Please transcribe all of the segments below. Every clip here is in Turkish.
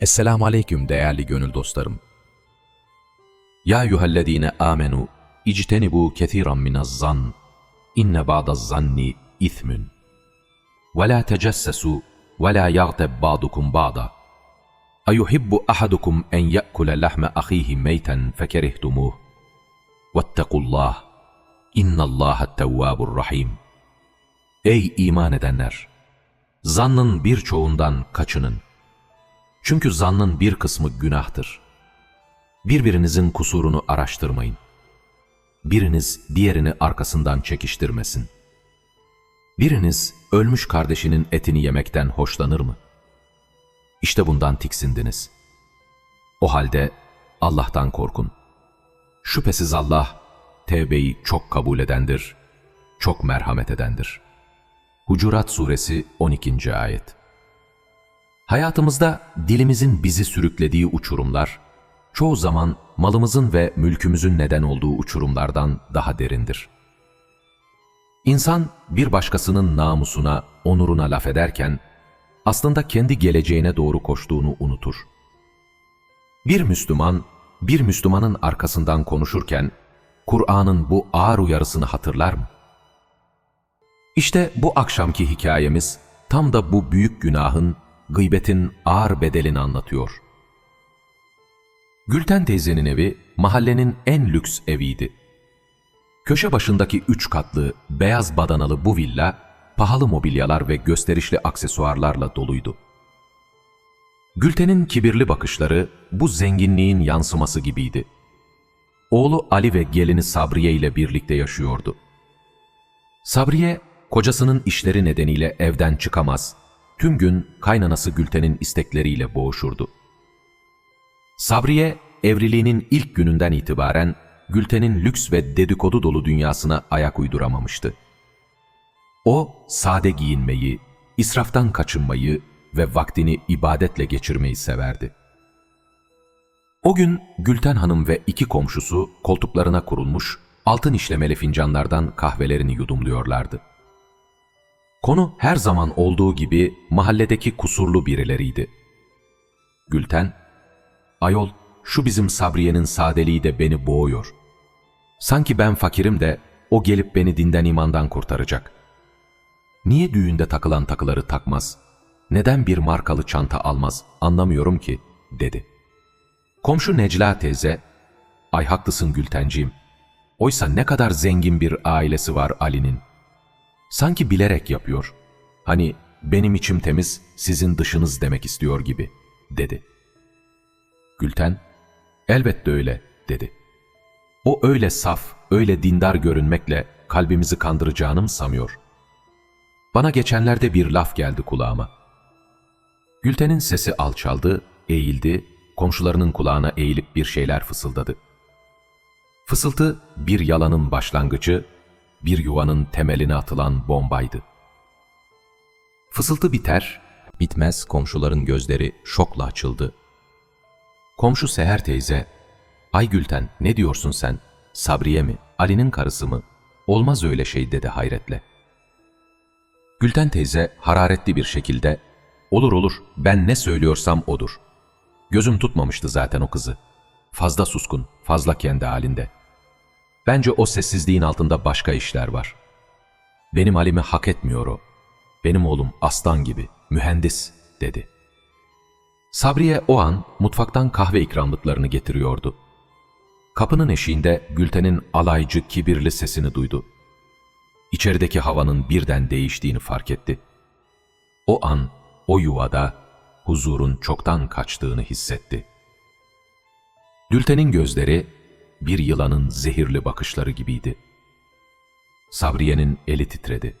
Esselamu Aleyküm değerli gönül dostlarım. Ya eyyühellezine amenu ictenibu kethiran minaz zan inne ba'daz zanni ithmün. Ve la tecessesu ve la yagteb ba'dukum ba'da. Ayuhibbu ahadukum en ye'kule lahme ahihi meyten fekerihtumuh. Vettekullah. İnnallâhe tevvâbur rahim. Ey iman edenler! Zannın birçoğundan kaçının. Çünkü zannın bir kısmı günahtır. Birbirinizin kusurunu araştırmayın. Biriniz diğerini arkasından çekiştirmesin. Biriniz ölmüş kardeşinin etini yemekten hoşlanır mı? İşte bundan tiksindiniz. O halde Allah'tan korkun. Şüphesiz Allah tevbeyi çok kabul edendir, çok merhamet edendir. Hucurat Suresi 12. Ayet Hayatımızda dilimizin bizi sürüklediği uçurumlar, çoğu zaman malımızın ve mülkümüzün neden olduğu uçurumlardan daha derindir. İnsan bir başkasının namusuna, onuruna laf ederken, aslında kendi geleceğine doğru koştuğunu unutur. Bir Müslüman, bir Müslümanın arkasından konuşurken, Kur'an'ın bu ağır uyarısını hatırlar mı? İşte bu akşamki hikayemiz tam da bu büyük günahın, gıybetin ağır bedelini anlatıyor. Gülten teyzenin evi mahallenin en lüks eviydi. Köşe başındaki üç katlı, beyaz badanalı bu villa, pahalı mobilyalar ve gösterişli aksesuarlarla doluydu. Gülten'in kibirli bakışları bu zenginliğin yansıması gibiydi. Oğlu Ali ve gelini Sabriye ile birlikte yaşıyordu. Sabriye, kocasının işleri nedeniyle evden çıkamaz, tüm gün kaynanası Gülten'in istekleriyle boğuşurdu. Sabriye, evliliğinin ilk gününden itibaren Gülten'in lüks ve dedikodu dolu dünyasına ayak uyduramamıştı. O, sade giyinmeyi, israftan kaçınmayı ve vaktini ibadetle geçirmeyi severdi. O gün Gülten Hanım ve iki komşusu koltuklarına kurulmuş, altın işlemeli fincanlardan kahvelerini yudumluyorlardı. Konu her zaman olduğu gibi mahalledeki kusurlu birileriydi. Gülten, ayol şu bizim Sabriye'nin sadeliği de beni boğuyor. Sanki ben fakirim de o gelip beni dinden imandan kurtaracak. Niye düğünde takılan takıları takmaz? Neden bir markalı çanta almaz anlamıyorum ki, dedi. Komşu Necla teyze, ay haklısın Gültenciğim. Oysa ne kadar zengin bir ailesi var Ali'nin. Sanki bilerek yapıyor. Hani benim içim temiz, sizin dışınız demek istiyor gibi, dedi. Gülten, elbette öyle, dedi. O öyle saf, öyle dindar görünmekle kalbimizi kandıracağını mı sanıyor? Bana geçenlerde bir laf geldi kulağıma. Gülten'in sesi alçaldı, eğildi, komşularının kulağına eğilip bir şeyler fısıldadı. Fısıltı bir yalanın başlangıcı, bir yuvanın temeline atılan bombaydı. Fısıltı biter, bitmez komşuların gözleri şokla açıldı. Komşu Seher teyze, ''Ay Gülten ne diyorsun sen? Sabriye mi? Ali'nin karısı mı? Olmaz öyle şey.'' dedi hayretle. Gülten teyze hararetli bir şekilde, ''Olur olur, ben ne söylüyorsam odur. Gözüm tutmamıştı zaten o kızı. Fazla suskun, fazla kendi halinde. Bence o sessizliğin altında başka işler var. Benim halimi hak etmiyor o. Benim oğlum aslan gibi, mühendis, dedi. Sabriye o an mutfaktan kahve ikramlıklarını getiriyordu. Kapının eşiğinde Gülten'in alaycı, kibirli sesini duydu. İçerideki havanın birden değiştiğini fark etti. O an, o yuvada huzurun çoktan kaçtığını hissetti. Gülten'in gözleri bir yılanın zehirli bakışları gibiydi. Sabriye'nin eli titredi.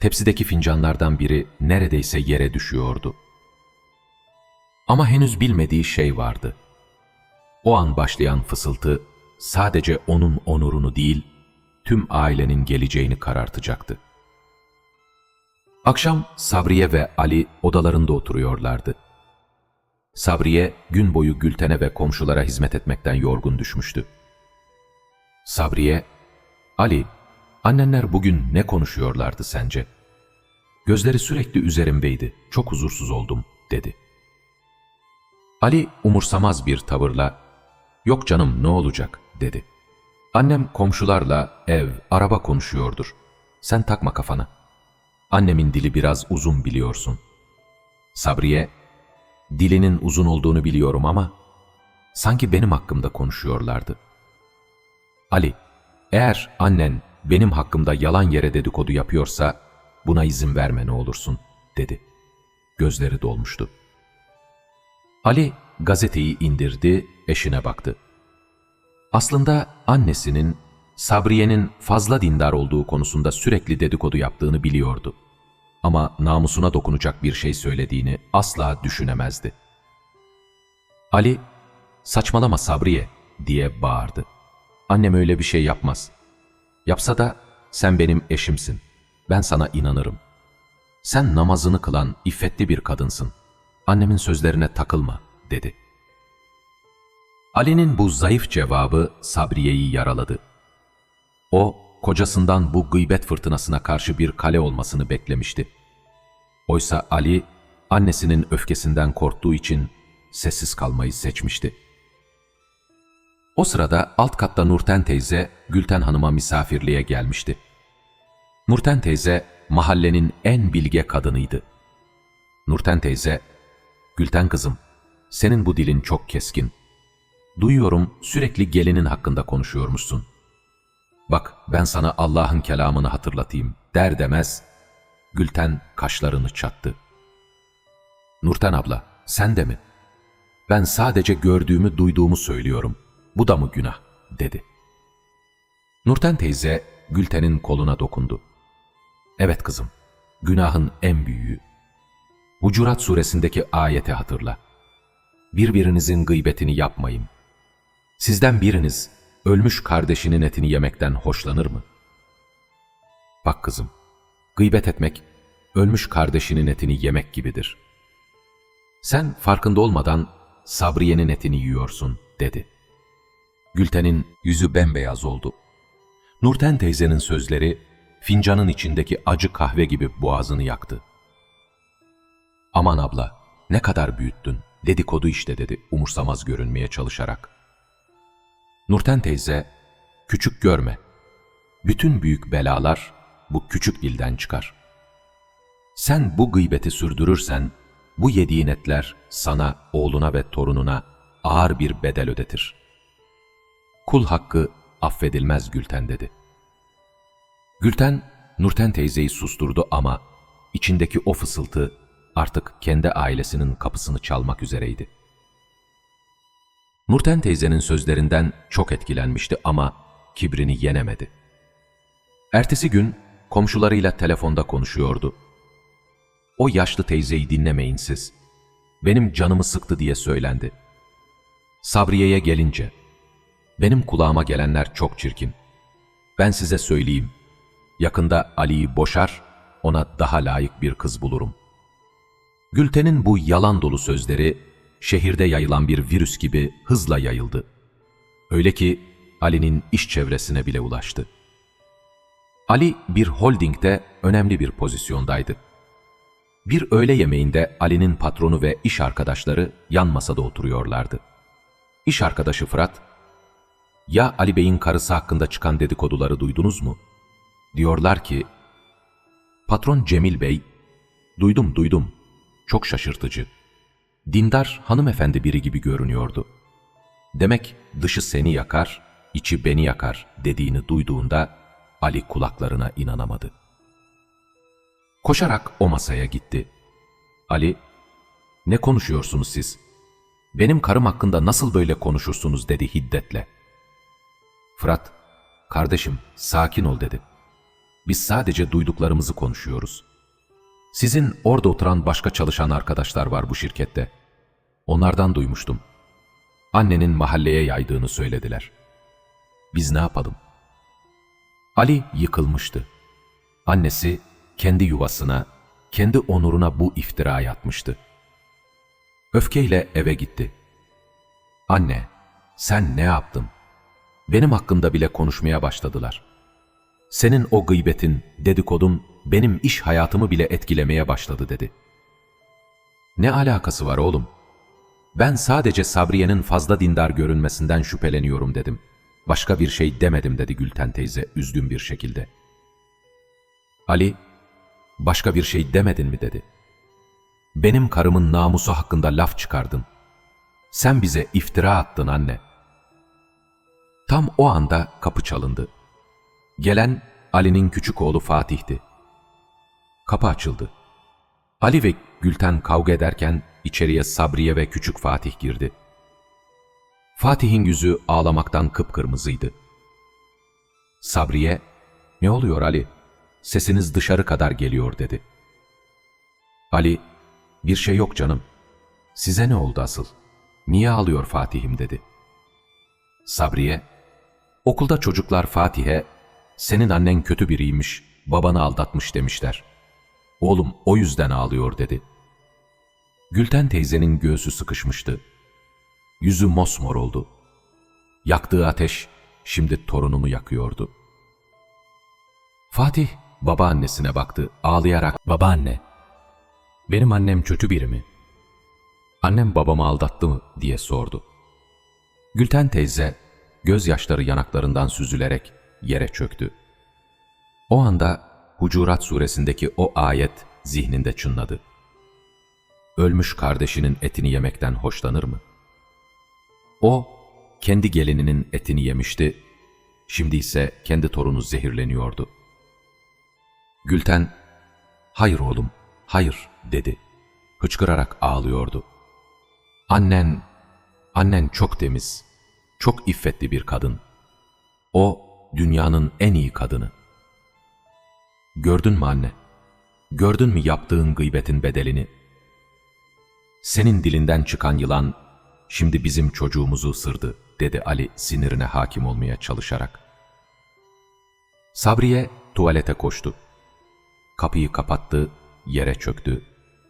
Tepsideki fincanlardan biri neredeyse yere düşüyordu. Ama henüz bilmediği şey vardı. O an başlayan fısıltı sadece onun onurunu değil, tüm ailenin geleceğini karartacaktı. Akşam Sabriye ve Ali odalarında oturuyorlardı. Sabriye gün boyu Gülten'e ve komşulara hizmet etmekten yorgun düşmüştü. Sabriye, Ali, annenler bugün ne konuşuyorlardı sence? Gözleri sürekli üzerimdeydi, çok huzursuz oldum, dedi. Ali umursamaz bir tavırla, ''Yok canım ne olacak?'' dedi. Annem komşularla ev, araba konuşuyordur. Sen takma kafana. Annemin dili biraz uzun biliyorsun. Sabriye, dilinin uzun olduğunu biliyorum ama sanki benim hakkımda konuşuyorlardı. Ali, eğer annen benim hakkımda yalan yere dedikodu yapıyorsa buna izin verme ne olursun, dedi. Gözleri dolmuştu. Ali gazeteyi indirdi, eşine baktı. Aslında annesinin Sabriye'nin fazla dindar olduğu konusunda sürekli dedikodu yaptığını biliyordu. Ama namusuna dokunacak bir şey söylediğini asla düşünemezdi. Ali, saçmalama Sabriye diye bağırdı. Annem öyle bir şey yapmaz. Yapsa da sen benim eşimsin. Ben sana inanırım. Sen namazını kılan iffetli bir kadınsın. Annemin sözlerine takılma dedi. Ali'nin bu zayıf cevabı Sabriye'yi yaraladı. O, kocasından bu gıybet fırtınasına karşı bir kale olmasını beklemişti. Oysa Ali, annesinin öfkesinden korktuğu için sessiz kalmayı seçmişti. O sırada alt katta Nurten teyze Gülten Hanım'a misafirliğe gelmişti. Nurten teyze mahallenin en bilge kadınıydı. Nurten teyze, Gülten kızım, senin bu dilin çok keskin. Duyuyorum sürekli gelinin hakkında konuşuyormuşsun. Bak ben sana Allah'ın kelamını hatırlatayım der demez, Gülten kaşlarını çattı. Nurten abla, sen de mi? Ben sadece gördüğümü duyduğumu söylüyorum. Bu da mı günah? dedi. Nurten teyze Gülten'in koluna dokundu. Evet kızım, günahın en büyüğü. Hucurat suresindeki ayeti hatırla. Birbirinizin gıybetini yapmayın. Sizden biriniz ölmüş kardeşinin etini yemekten hoşlanır mı? Bak kızım, gıybet etmek, ölmüş kardeşinin etini yemek gibidir. Sen farkında olmadan Sabriye'nin etini yiyorsun, dedi. Gülten'in yüzü bembeyaz oldu. Nurten teyzenin sözleri, fincanın içindeki acı kahve gibi boğazını yaktı. Aman abla, ne kadar büyüttün, dedikodu işte dedi umursamaz görünmeye çalışarak. Nurten teyze, küçük görme. Bütün büyük belalar bu küçük dilden çıkar. Sen bu gıybeti sürdürürsen, bu yediğin etler sana, oğluna ve torununa ağır bir bedel ödetir. Kul hakkı affedilmez Gülten dedi. Gülten, Nurten teyzeyi susturdu ama içindeki o fısıltı artık kendi ailesinin kapısını çalmak üzereydi. Nurten teyzenin sözlerinden çok etkilenmişti ama kibrini yenemedi. Ertesi gün komşularıyla telefonda konuşuyordu. O yaşlı teyzeyi dinlemeyin siz. Benim canımı sıktı diye söylendi. Sabriye'ye gelince, benim kulağıma gelenler çok çirkin. Ben size söyleyeyim, yakında Ali'yi boşar, ona daha layık bir kız bulurum. Gülten'in bu yalan dolu sözleri şehirde yayılan bir virüs gibi hızla yayıldı. Öyle ki Ali'nin iş çevresine bile ulaştı. Ali bir holdingde önemli bir pozisyondaydı. Bir öğle yemeğinde Ali'nin patronu ve iş arkadaşları yan masada oturuyorlardı. İş arkadaşı Fırat, ''Ya Ali Bey'in karısı hakkında çıkan dedikoduları duydunuz mu?'' Diyorlar ki, Patron Cemil Bey, ''Duydum, duydum. Çok şaşırtıcı. Dindar hanımefendi biri gibi görünüyordu. Demek dışı seni yakar, içi beni yakar dediğini duyduğunda Ali kulaklarına inanamadı. Koşarak o masaya gitti. Ali, ne konuşuyorsunuz siz? Benim karım hakkında nasıl böyle konuşursunuz dedi hiddetle. Fırat, kardeşim sakin ol dedi. Biz sadece duyduklarımızı konuşuyoruz. Sizin orada oturan başka çalışan arkadaşlar var bu şirkette. Onlardan duymuştum. Annenin mahalleye yaydığını söylediler. Biz ne yapalım? Ali yıkılmıştı. Annesi kendi yuvasına, kendi onuruna bu iftira atmıştı. Öfkeyle eve gitti. Anne, sen ne yaptın? Benim hakkımda bile konuşmaya başladılar. Senin o gıybetin, dedikodun benim iş hayatımı bile etkilemeye başladı dedi. Ne alakası var oğlum? Ben sadece Sabriye'nin fazla dindar görünmesinden şüpheleniyorum dedim. Başka bir şey demedim dedi Gülten teyze üzgün bir şekilde. Ali, başka bir şey demedin mi dedi. Benim karımın namusu hakkında laf çıkardın. Sen bize iftira attın anne. Tam o anda kapı çalındı. Gelen Ali'nin küçük oğlu Fatih'ti. Kapı açıldı. Ali ve Gülten kavga ederken içeriye Sabriye ve küçük Fatih girdi. Fatih'in yüzü ağlamaktan kıpkırmızıydı. Sabriye, ''Ne oluyor Ali? Sesiniz dışarı kadar geliyor.'' dedi. Ali, ''Bir şey yok canım. Size ne oldu asıl? Niye ağlıyor Fatih'im?'' dedi. Sabriye, ''Okulda çocuklar Fatih'e, senin annen kötü biriymiş, babanı aldatmış demişler. Oğlum o yüzden ağlıyor.'' dedi. Gülten teyzenin göğsü sıkışmıştı. Yüzü mosmor oldu. Yaktığı ateş şimdi torunumu yakıyordu. Fatih babaannesine baktı ağlayarak Babaanne, benim annem kötü biri mi? annem babamı aldattı mı diye sordu. Gülten teyze gözyaşları yanaklarından süzülerek yere çöktü. O anda Hucurat suresindeki o ayet zihninde çınladı. Ölmüş kardeşinin etini yemekten hoşlanır mı? O, kendi gelininin etini yemişti, şimdi ise kendi torunu zehirleniyordu. Gülten, hayır oğlum, hayır dedi. Hıçkırarak ağlıyordu. Annen, annen çok temiz, çok iffetli bir kadın. O, dünyanın en iyi kadını. Gördün mü anne? Gördün mü yaptığın gıybetin bedelini? Senin dilinden çıkan yılan, şimdi bizim çocuğumuzu ısırdı, dedi Ali sinirine hakim olmaya çalışarak. Sabriye tuvalete koştu. Kapıyı kapattı, yere çöktü.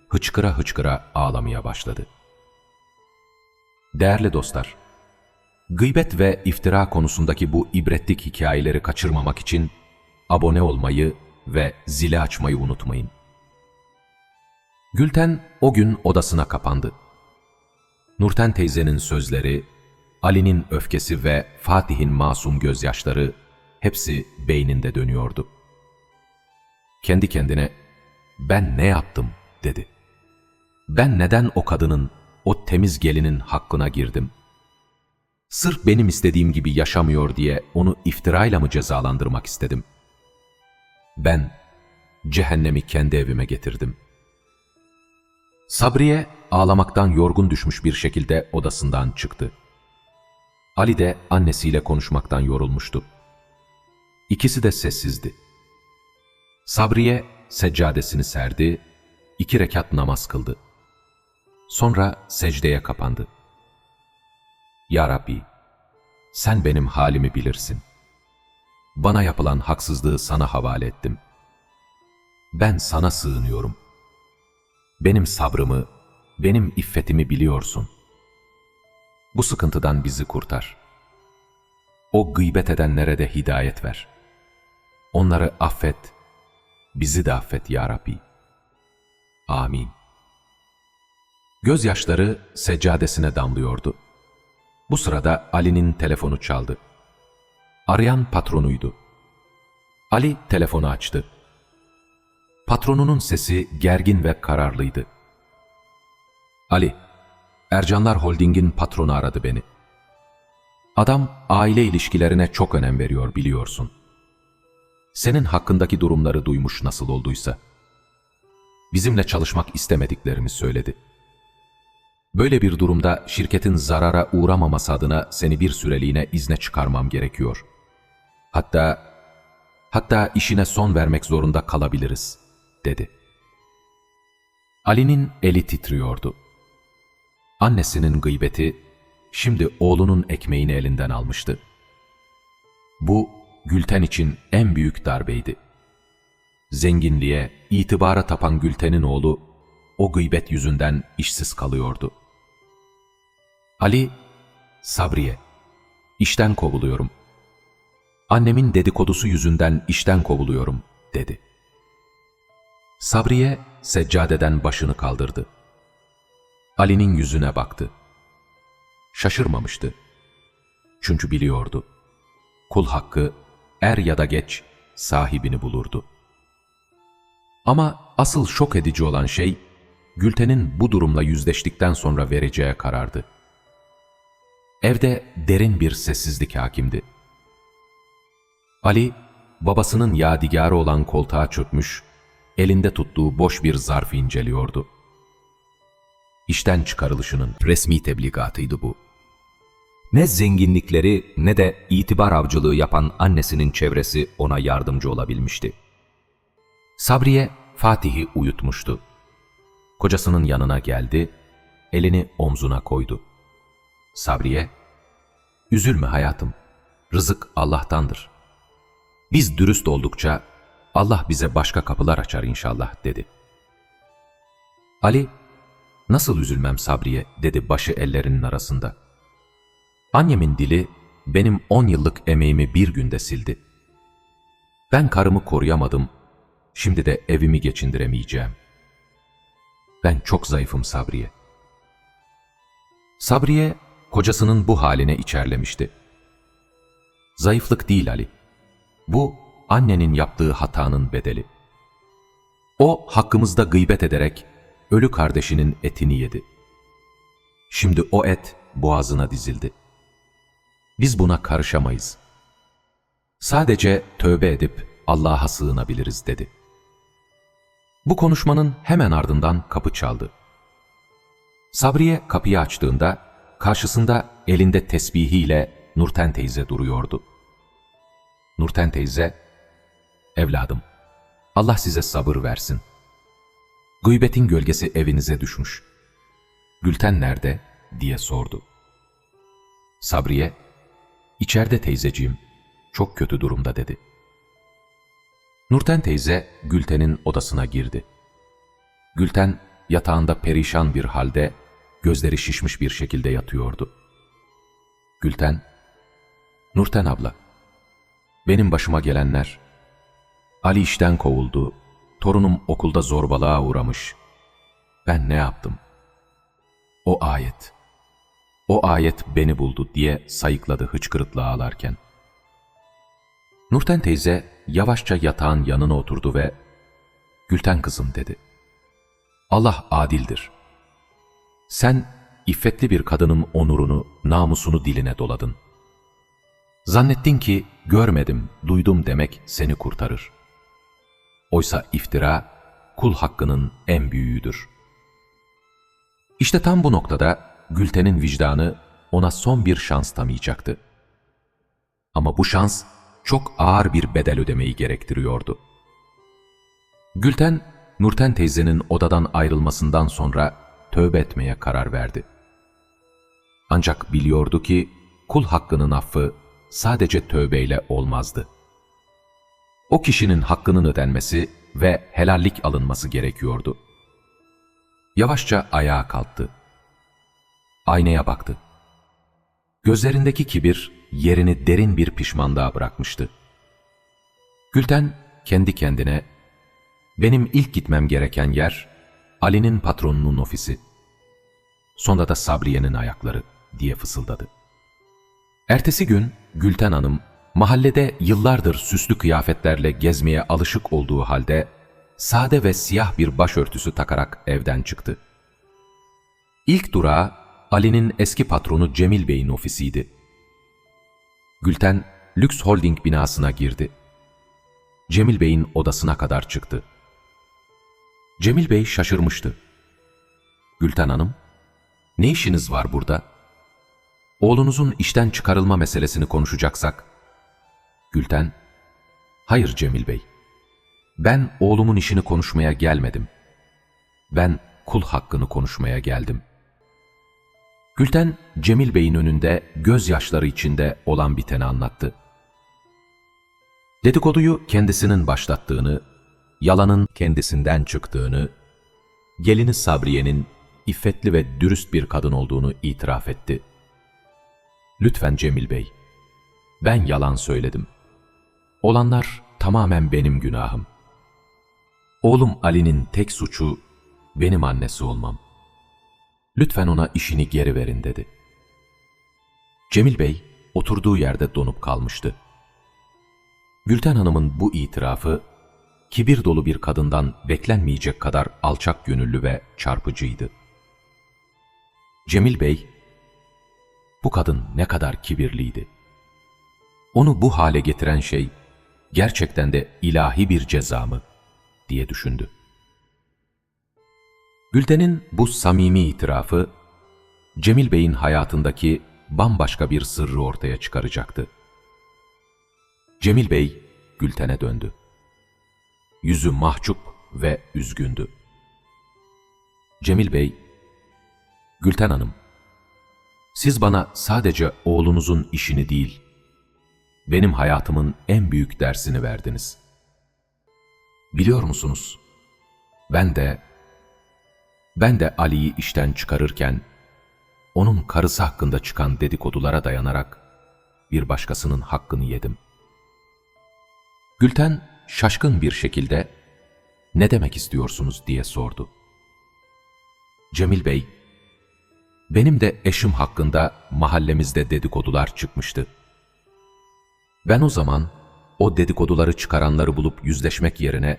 Hıçkıra hıçkıra ağlamaya başladı. Değerli dostlar, gıybet ve iftira konusundaki bu ibretlik hikayeleri kaçırmamak için abone olmayı ve zili açmayı unutmayın. Gülten o gün odasına kapandı. Nurten teyzenin sözleri, Ali'nin öfkesi ve Fatih'in masum gözyaşları hepsi beyninde dönüyordu. Kendi kendine ben ne yaptım dedi. Ben neden o kadının, o temiz gelinin hakkına girdim? Sırf benim istediğim gibi yaşamıyor diye onu iftirayla mı cezalandırmak istedim? Ben cehennemi kendi evime getirdim. Sabriye ağlamaktan yorgun düşmüş bir şekilde odasından çıktı. Ali de annesiyle konuşmaktan yorulmuştu. İkisi de sessizdi. Sabriye seccadesini serdi, iki rekat namaz kıldı. Sonra secdeye kapandı. Ya Rabbi, sen benim halimi bilirsin. Bana yapılan haksızlığı sana havale ettim. Ben sana sığınıyorum. Benim sabrımı, benim iffetimi biliyorsun. Bu sıkıntıdan bizi kurtar. O gıybet edenlere de hidayet ver. Onları affet, bizi de affet ya Rabbi. Amin. Gözyaşları seccadesine damlıyordu. Bu sırada Ali'nin telefonu çaldı. Arayan patronuydu. Ali telefonu açtı. Patronunun sesi gergin ve kararlıydı. Ali, Ercanlar Holding'in patronu aradı beni. Adam aile ilişkilerine çok önem veriyor biliyorsun. Senin hakkındaki durumları duymuş nasıl olduysa. Bizimle çalışmak istemediklerimi söyledi. Böyle bir durumda şirketin zarara uğramaması adına seni bir süreliğine izne çıkarmam gerekiyor. Hatta, hatta işine son vermek zorunda kalabiliriz, dedi. Ali'nin eli titriyordu. Annesinin gıybeti, şimdi oğlunun ekmeğini elinden almıştı. Bu, Gülten için en büyük darbeydi. Zenginliğe, itibara tapan Gülten'in oğlu, o gıybet yüzünden işsiz kalıyordu. Ali, Sabriye, işten kovuluyorum. Annemin dedikodusu yüzünden işten kovuluyorum, dedi. Sabriye, seccadeden başını kaldırdı. Ali'nin yüzüne baktı. Şaşırmamıştı. Çünkü biliyordu. Kul hakkı er ya da geç sahibini bulurdu. Ama asıl şok edici olan şey, Gülten'in bu durumla yüzleştikten sonra vereceği karardı. Evde derin bir sessizlik hakimdi. Ali, babasının yadigarı olan koltuğa çökmüş, elinde tuttuğu boş bir zarfı inceliyordu. İşten çıkarılışının resmi tebligatıydı bu. Ne zenginlikleri ne de itibar avcılığı yapan annesinin çevresi ona yardımcı olabilmişti. Sabriye Fatih'i uyutmuştu. Kocasının yanına geldi, elini omzuna koydu. Sabriye, "Üzülme hayatım. Rızık Allah'tandır. Biz dürüst oldukça Allah bize başka kapılar açar inşallah." dedi. Ali, "Nasıl üzülmem Sabriye?" dedi başı ellerinin arasında. Annemin dili benim on yıllık emeğimi bir günde sildi. Ben karımı koruyamadım, şimdi de evimi geçindiremeyeceğim. Ben çok zayıfım Sabriye. Sabriye, kocasının bu haline içerlemişti. Zayıflık değil Ali. Bu, annenin yaptığı hatanın bedeli. O, hakkımızda gıybet ederek ölü kardeşinin etini yedi. Şimdi o et boğazına dizildi. Biz buna karışamayız. Sadece tövbe edip Allah'a sığınabiliriz dedi. Bu konuşmanın hemen ardından kapı çaldı. Sabriye kapıyı açtığında karşısında elinde tesbihiyle Nurten teyze duruyordu. Nurten teyze, evladım, Allah size sabır versin. Gıybetin gölgesi evinize düşmüş. Gülten nerede? diye sordu. Sabriye, içeride teyzeciğim, çok kötü durumda dedi. Nurten teyze Gülten'in odasına girdi. Gülten yatağında perişan bir halde, gözleri şişmiş bir şekilde yatıyordu. Gülten, Nurten abla, benim başıma gelenler, Ali işten kovuldu, torunum okulda zorbalığa uğramış. Ben ne yaptım? O ayet, o ayet beni buldu diye sayıkladı hıçkırıkla ağlarken. Nurten teyze yavaşça yatağın yanına oturdu ve Gülten kızım dedi. Allah adildir. Sen iffetli bir kadının onurunu, namusunu diline doladın. Zannettin ki görmedim, duydum demek seni kurtarır. Oysa iftira kul hakkının en büyüğüdür. İşte tam bu noktada Gülten'in vicdanı ona son bir şans tanıyacaktı. Ama bu şans çok ağır bir bedel ödemeyi gerektiriyordu. Gülten, Nurten teyzenin odadan ayrılmasından sonra tövbe etmeye karar verdi. Ancak biliyordu ki kul hakkının affı sadece tövbeyle olmazdı. O kişinin hakkının ödenmesi ve helallik alınması gerekiyordu. Yavaşça ayağa kalktı. Aynaya baktı. Gözlerindeki kibir yerini derin bir pişmanlığa bırakmıştı. Gülten kendi kendine, benim ilk gitmem gereken yer Ali'nin patronunun ofisi. Sonra da Sabriye'nin ayakları diye fısıldadı. Ertesi gün Gülten Hanım mahallede yıllardır süslü kıyafetlerle gezmeye alışık olduğu halde sade ve siyah bir başörtüsü takarak evden çıktı. İlk durağı Ali'nin eski patronu Cemil Bey'in ofisiydi. Gülten lüks holding binasına girdi. Cemil Bey'in odasına kadar çıktı. Cemil Bey şaşırmıştı. Gülten Hanım, ne işiniz var burada? Oğlunuzun işten çıkarılma meselesini konuşacaksak. Gülten, hayır Cemil Bey. Ben oğlumun işini konuşmaya gelmedim. Ben kul hakkını konuşmaya geldim.'' Gülten, Cemil Bey'in önünde gözyaşları içinde olan biteni anlattı. Dedikoduyu kendisinin başlattığını, yalanın kendisinden çıktığını, gelini Sabriye'nin iffetli ve dürüst bir kadın olduğunu itiraf etti. Lütfen Cemil Bey, ben yalan söyledim. Olanlar tamamen benim günahım. Oğlum Ali'nin tek suçu benim annesi olmam.'' Lütfen ona işini geri verin dedi. Cemil Bey oturduğu yerde donup kalmıştı. Gülten Hanım'ın bu itirafı kibir dolu bir kadından beklenmeyecek kadar alçak gönüllü ve çarpıcıydı. Cemil Bey, bu kadın ne kadar kibirliydi. Onu bu hale getiren şey gerçekten de ilahi bir ceza mı diye düşündü. Gülten'in bu samimi itirafı Cemil Bey'in hayatındaki bambaşka bir sırrı ortaya çıkaracaktı. Cemil Bey Gülten'e döndü. Yüzü mahcup ve üzgündü. Cemil Bey, Gülten Hanım, siz bana sadece oğlunuzun işini değil, benim hayatımın en büyük dersini verdiniz. Biliyor musunuz? Ben de, ben de Ali'yi işten çıkarırken, onun karısı hakkında çıkan dedikodulara dayanarak bir başkasının hakkını yedim. Gülten şaşkın bir şekilde ne demek istiyorsunuz diye sordu. Cemil Bey, benim de eşim hakkında mahallemizde dedikodular çıkmıştı. Ben o zaman o dedikoduları çıkaranları bulup yüzleşmek yerine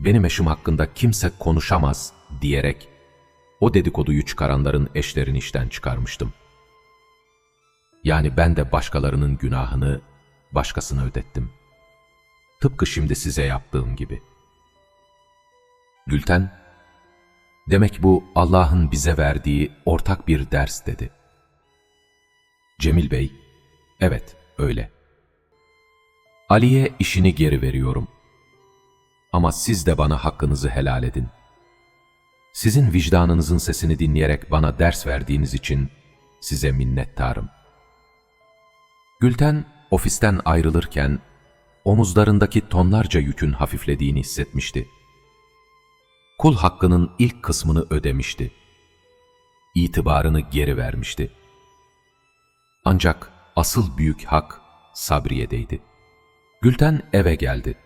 benim eşim hakkında kimse konuşamaz diyerek o dedikoduyu çıkaranların eşlerini işten çıkarmıştım. Yani ben de başkalarının günahını başkasına ödettim. Tıpkı şimdi size yaptığım gibi. Gülten, demek bu Allah'ın bize verdiği ortak bir ders dedi. Cemil Bey, evet öyle. Ali'ye işini geri veriyorum. Ama siz de bana hakkınızı helal edin. Sizin vicdanınızın sesini dinleyerek bana ders verdiğiniz için size minnettarım. Gülten ofisten ayrılırken omuzlarındaki tonlarca yükün hafiflediğini hissetmişti. Kul hakkının ilk kısmını ödemişti. İtibarını geri vermişti. Ancak asıl büyük hak Sabriye'deydi. Gülten eve geldi.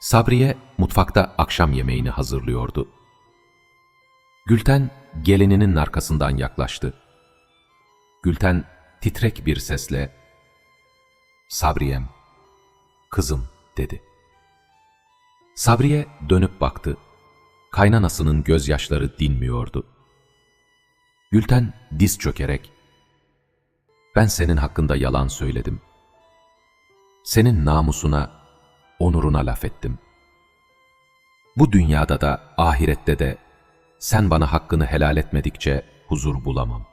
Sabriye mutfakta akşam yemeğini hazırlıyordu. Gülten gelininin arkasından yaklaştı. Gülten titrek bir sesle "Sabriyem, kızım." dedi. Sabriye dönüp baktı. Kaynanasının gözyaşları dinmiyordu. Gülten diz çökerek "Ben senin hakkında yalan söyledim. Senin namusuna, onuruna laf ettim. Bu dünyada da ahirette de sen bana hakkını helal etmedikçe huzur bulamam.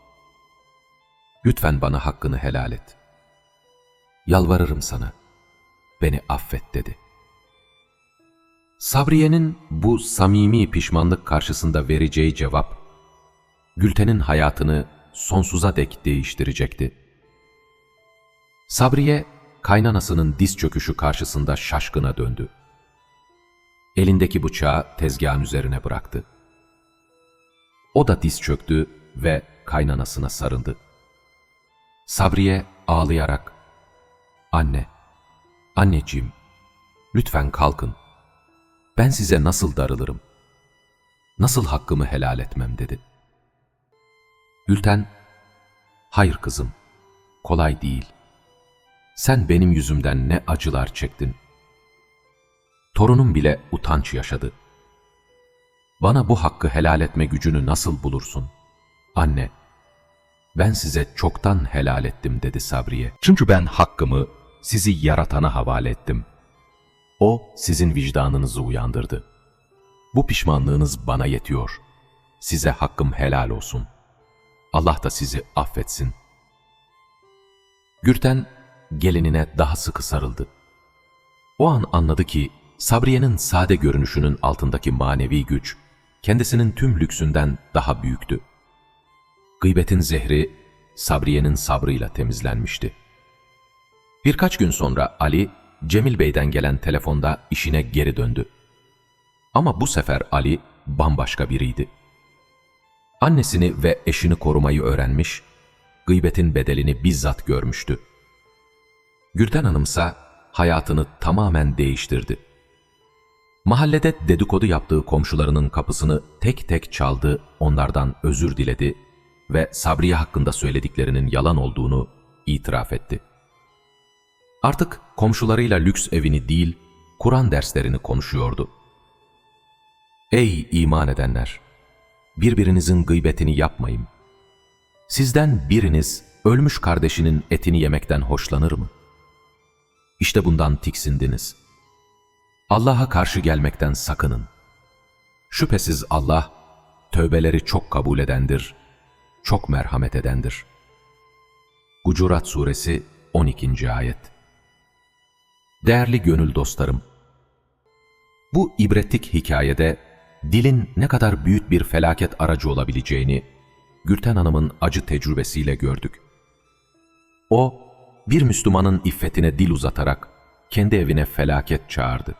Lütfen bana hakkını helal et. Yalvarırım sana. Beni affet dedi. Sabriye'nin bu samimi pişmanlık karşısında vereceği cevap, Gülten'in hayatını sonsuza dek değiştirecekti. Sabriye, kaynanasının diz çöküşü karşısında şaşkına döndü. Elindeki bıçağı tezgahın üzerine bıraktı. O da diz çöktü ve kaynanasına sarıldı. Sabriye ağlayarak, ''Anne, anneciğim, lütfen kalkın. Ben size nasıl darılırım? Nasıl hakkımı helal etmem?'' dedi. Gülten, ''Hayır kızım, kolay değil. Sen benim yüzümden ne acılar çektin. Torunum bile utanç yaşadı. Bana bu hakkı helal etme gücünü nasıl bulursun? Anne, ben size çoktan helal ettim dedi Sabriye. Çünkü ben hakkımı sizi yaratana havale ettim. O sizin vicdanınızı uyandırdı. Bu pişmanlığınız bana yetiyor. Size hakkım helal olsun. Allah da sizi affetsin. Gürten gelinine daha sıkı sarıldı. O an anladı ki Sabriye'nin sade görünüşünün altındaki manevi güç kendisinin tüm lüksünden daha büyüktü. Gıybetin zehri Sabriye'nin sabrıyla temizlenmişti. Birkaç gün sonra Ali, Cemil Bey'den gelen telefonda işine geri döndü. Ama bu sefer Ali bambaşka biriydi. Annesini ve eşini korumayı öğrenmiş, gıybetin bedelini bizzat görmüştü. Gülten Hanımsa hayatını tamamen değiştirdi. Mahallede dedikodu yaptığı komşularının kapısını tek tek çaldı, onlardan özür diledi ve Sabriye hakkında söylediklerinin yalan olduğunu itiraf etti. Artık komşularıyla lüks evini değil, Kur'an derslerini konuşuyordu. Ey iman edenler! Birbirinizin gıybetini yapmayın. Sizden biriniz ölmüş kardeşinin etini yemekten hoşlanır mı? İşte bundan tiksindiniz. Allah'a karşı gelmekten sakının. Şüphesiz Allah, tövbeleri çok kabul edendir, çok merhamet edendir. Hucurat Suresi 12. Ayet Değerli gönül dostlarım, bu ibretlik hikayede dilin ne kadar büyük bir felaket aracı olabileceğini Gülten Hanım'ın acı tecrübesiyle gördük. O, bir Müslümanın iffetine dil uzatarak kendi evine felaket çağırdı.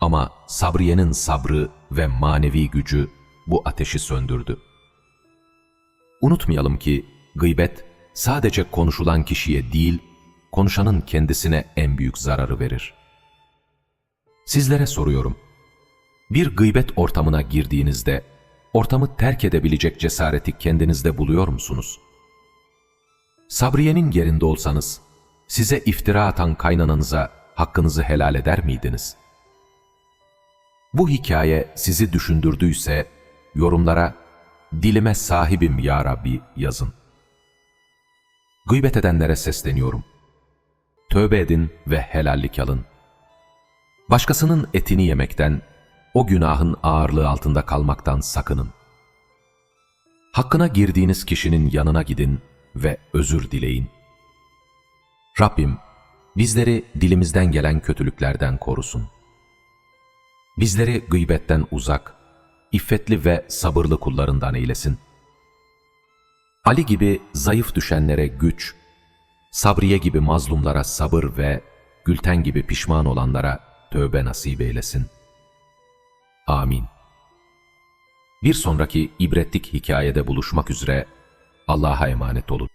Ama Sabriye'nin sabrı ve manevi gücü bu ateşi söndürdü. Unutmayalım ki gıybet sadece konuşulan kişiye değil, konuşanın kendisine en büyük zararı verir. Sizlere soruyorum. Bir gıybet ortamına girdiğinizde ortamı terk edebilecek cesareti kendinizde buluyor musunuz? Sabriye'nin yerinde olsanız size iftira atan kaynananıza hakkınızı helal eder miydiniz? Bu hikaye sizi düşündürdüyse yorumlara dilime sahibim ya Rabbi yazın. Gıybet edenlere sesleniyorum. Tövbe edin ve helallik alın. Başkasının etini yemekten, o günahın ağırlığı altında kalmaktan sakının. Hakkına girdiğiniz kişinin yanına gidin ve özür dileyin. Rabbim, bizleri dilimizden gelen kötülüklerden korusun. Bizleri gıybetten uzak, iffetli ve sabırlı kullarından eylesin. Ali gibi zayıf düşenlere güç, Sabriye gibi mazlumlara sabır ve Gülten gibi pişman olanlara tövbe nasip eylesin. Amin. Bir sonraki ibretlik hikayede buluşmak üzere Allah'a emanet olun.